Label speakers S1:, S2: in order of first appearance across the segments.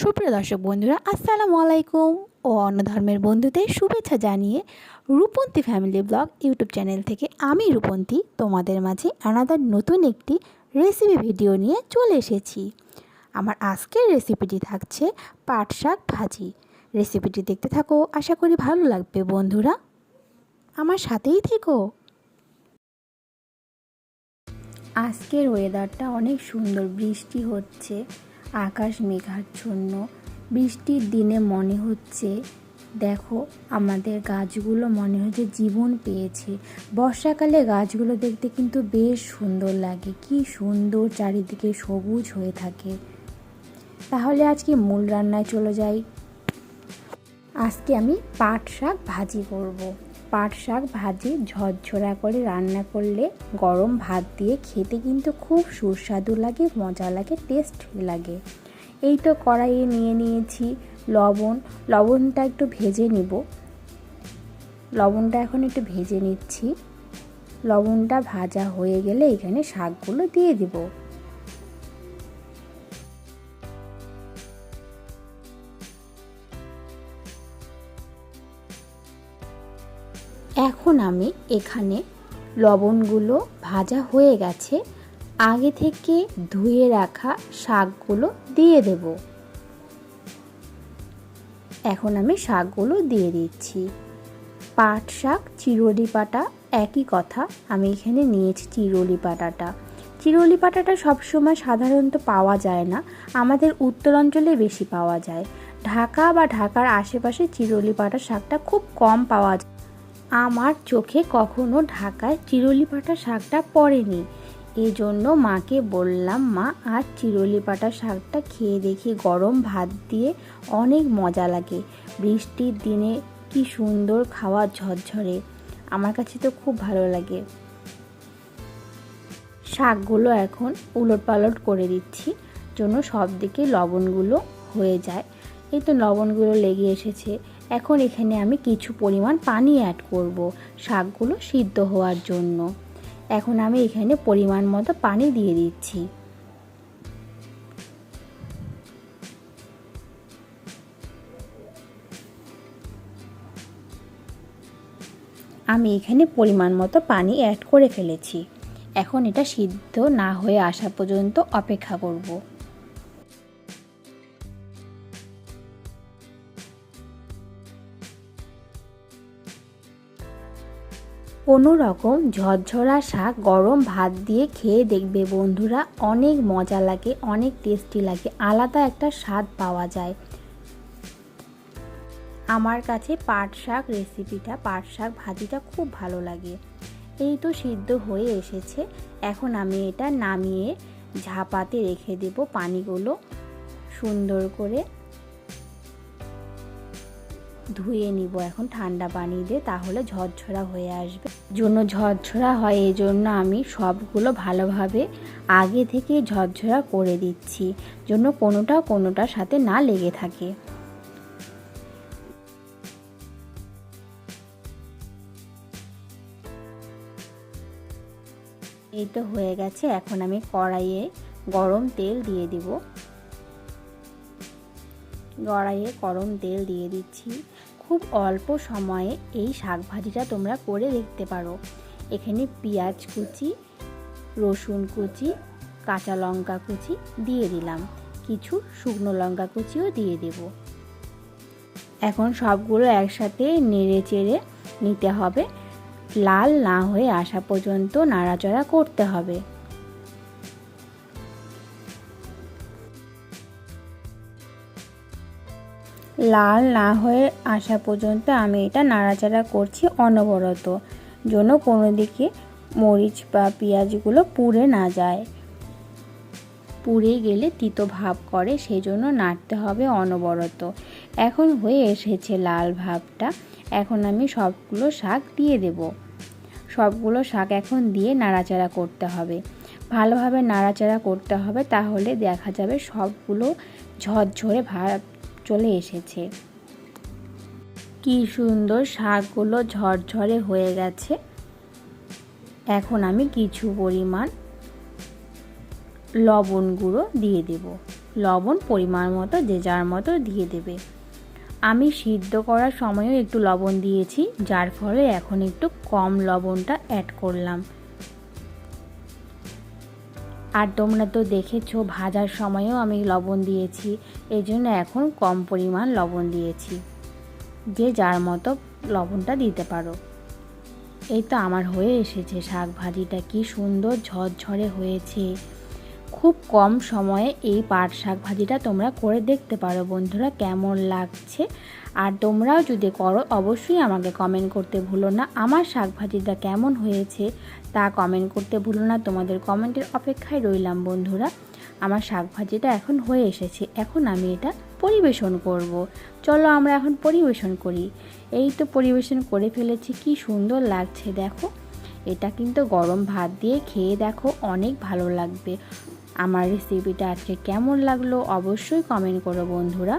S1: সুপ্রিয় দর্শক বন্ধুরা, আসসালামু আলাইকুম। ও অন্য ধর্মের বন্ধুদের শুভেচ্ছা জানিয়ে Rupanti family blog YouTube channel থেকে আমি রূপন্তী তোমাদের মাঝে আনাদার নতুন একটি রেসিপি ভিডিও নিয়ে চলে এসেছি। আমার আজকের রেসিপিটি থাকছে পাট শাক ভাজি। রেসিপিটি দেখতে থাকো, আশা করি ভালো লাগবে বন্ধুরা। আমার সাথেই থেকো। আজকের ওয়েদারটা অনেক সুন্দর, বৃষ্টি হচ্ছে। আকাশ মেঘাচ্ছন্ন বৃষ্টির দিনে মনে হচ্ছে, দেখো, আমাদের গাছগুলো মনে হচ্ছে জীবন পেয়েছে। বর্ষাকালে গাছগুলো দেখতে কিন্তু বেশ সুন্দর লাগে। কি সুন্দর চারিদিকে সবুজ হয়ে থাকে। তাহলে আজকে মূল রান্নায় চলে যাই। আজকে আমি পাট শাক ভাজি করব। পাট শাক ভাজি, ঝরঝরা করে রান্না করলে গরম ভাত দিয়ে খেতে কিন্তু খুব সুস্বাদু লাগে, মজা লাগে টেস্ট লাগে। এই তো কড়াইয়ে নিয়ে নিয়েছি লবণ। লবণটা একটু ভেজে নিব। লবণটা এখন একটু ভেজে নিচ্ছি। লবণটা ভাজা হয়ে গেলে এখানে শাকগুলো দিয়ে দিব। এখন আমি এখানে লবণগুলো ভাজা হয়ে গেছে, আগে থেকে ধুয়ে রাখা শাকগুলো দিয়ে দেব। এখন আমি শাকগুলো দিয়ে দিচ্ছি। পাট শাক চিরলি পাটা, একই কথা। আমি এখানে নিয়েছি চিরলি পাটাটা। চিরলি পাটাটা সবসময় সাধারণত পাওয়া যায় না। আমাদের উত্তরাঞ্চলে বেশি পাওয়া যায়। ঢাকা বা ঢাকার আশেপাশে চিরলি পাটা শাকটা খুব কম পাওয়া যায়। আমার চোখে কখনো ঢাকায় চিরলি পাটা শাকটা পড়েনি। এই জন্য মাকে বললাম, মা আর চিরলি পাটা শাকটা খেয়ে দেখি গরম ভাত দিয়ে অনেক মজা লাগে। বৃষ্টির দিনে কি সুন্দর খাওয়া ঝরঝরে। আমার কাছে তো খুব ভালো লাগে। শাকগুলো এখন উলট পালট করে দিচ্ছি জন্য সব দিকে লবণগুলো হয়ে যায়। এই তো লবণগুলো লেগে এসেছে। এখন এখানে আমি কিছু পরিমাণ পানি অ্যাড করব। শাকগুলো সিদ্ধ হওয়ার জন্য। এখন আমি এখানে পরিমাণ মতো পানি দিয়ে দিচ্ছি। আমি এখানে পরিমাণ মতো পানি অ্যাড করে ফেলেছি। এখন এটা সিদ্ধ না হয়ে আসা পর্যন্ত অপেক্ষা করব। কোনো রকম ঝরঝরা শাক গরম ভাত দিয়ে খেয়ে দেখবে বন্ধুরা। অনেক মজা লাগে, অনেক টেস্টি লাগে, আলাদা একটা স্বাদ পাওয়া যায়। আমার কাছে পাট শাক রেসিপিটা পাট শাক ভাজিটা খুব ভালো লাগে। এই তো সিদ্ধ হয়ে এসেছে। এখন আমি এটা নামিয়ে ঝাপাতে রেখে দেব পানিগুলো সুন্দর করে। ধুয়ে নিব, এখন ঠান্ডা পানি দিয়ে তাহলে ঝরঝরা হয়ে আসবে। জন্য ঝরঝরা হয় এই জন্য আমি সবগুলো ভালোভাবে আগে থেকে ঝরঝরা করে দিচ্ছি জন্য কোনোটা কোনোটার সাথে না লেগে থাকে। এই তো হয়ে গেছে, এখন আমি কড়াইয়ে গরম তেল দিয়ে দিব। কড়াইয়ে গরম তেল দিয়ে দিচ্ছি। খুব অল্প সময়ে এই শাক ভাজিটা তোমরা করে দেখতে পারো। এখানে পেঁয়াজ কুচি, রসুন কুচি, কাঁচা লঙ্কা কুচি দিয়ে দিলাম। কিছু শুকনো লঙ্কা কুচিও দিয়ে দেব। এখন সবগুলো একসাথে নেড়ে চেড়ে নিতে হবে। লাল না হয়ে আসা পর্যন্ত নাড়াচড়া করতে হবে। লাল না হয়ে আসা পর্যন্ত আমি এটা নাড়াচাড়া করছি অনবরত, যেন কোনো দিকে মরিচ বা পেঁয়াজগুলো পুড়ে না যায়। পুড়ে গেলে তিতো ভাব করে সেই জন্য নাড়তে হবে অনবরত। এখন হয়ে এসেছে লাল ভাবটা, এখন আমি সবগুলো শাক দিয়ে দেব। সবগুলো শাক এখন দিয়ে নাড়াচাড়া করতে হবে। ভালোভাবে নাড়াচাড়া করতে হবে, তাহলে দেখা যাবে সবগুলো ঝরঝরে ভাব চলে এসেছে। কি সুন্দর শাকগুলো ঝরঝরে হয়ে গেছে। এখন আমি কিছু পরিমাণ লবণ গুঁড়ো দিয়ে দেব। লবণ পরিমাণ মতো, যে যার মতো দিয়ে দেবে। আমি সিদ্ধ করার সময়ও একটু লবণ দিয়েছি, যার ফলে এখন একটু কম লবণটা অ্যাড করলাম। আর তোমরা তো দেখেছ, ভাজার সময়ও আমি লবণ দিয়েছি। এই জন্য এখন কম পরিমাণ লবণ দিয়েছি। যে যার মতো লবণটা দিতে পারো। এই তো আমার হয়ে এসেছে শাক ভাজিটা কি সুন্দর ঝরঝরে হয়েছে। খুব কম সময়ে এই পাট শাক ভাজিটা তোমরা করে দেখতে পারো। বন্ধুরা, কেমন লাগছে? আর তোমরাও যদি করো, অবশ্যই আমাকে কমেন্ট করতে ভুলো না। আমার শাক ভাজিটা কেমন হয়েছে তা কমেন্ট করতে ভুলো না। তোমাদের কমেন্টের অপেক্ষায় রইলাম বন্ধুরা। আমার শাক ভাজিটা এখন হয়ে এসেছে। এখন আমি এটা পরিবেশন করব। চলো আমরা এখন পরিবেশন করি। এই তো পরিবেশন করে ফেলেছি। কি সুন্দর লাগছে, দেখো। এটা কিন্তু গরম ভাত দিয়ে খেয়ে দেখো অনেক ভালো লাগবে। আমার রেসিপিটা আজকে কেমন লাগল অবশ্যই কমেন্ট করো বন্ধুরা।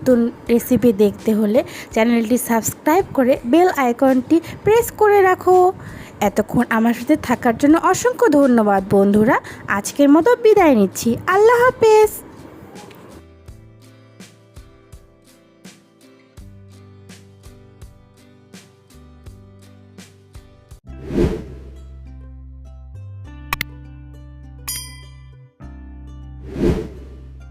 S2: নতুন রেসিপি দেখতে হলে চ্যানেলটি সাবস্ক্রাইব করে বেল আইকনটি প্রেস করে রাখো। এতক্ষণ আমার সাথে থাকার জন্য অসংখ্য ধন্যবাদ বন্ধুরা। আজকের মতো বিদায় নিচ্ছি। আল্লাহ হাফেজ।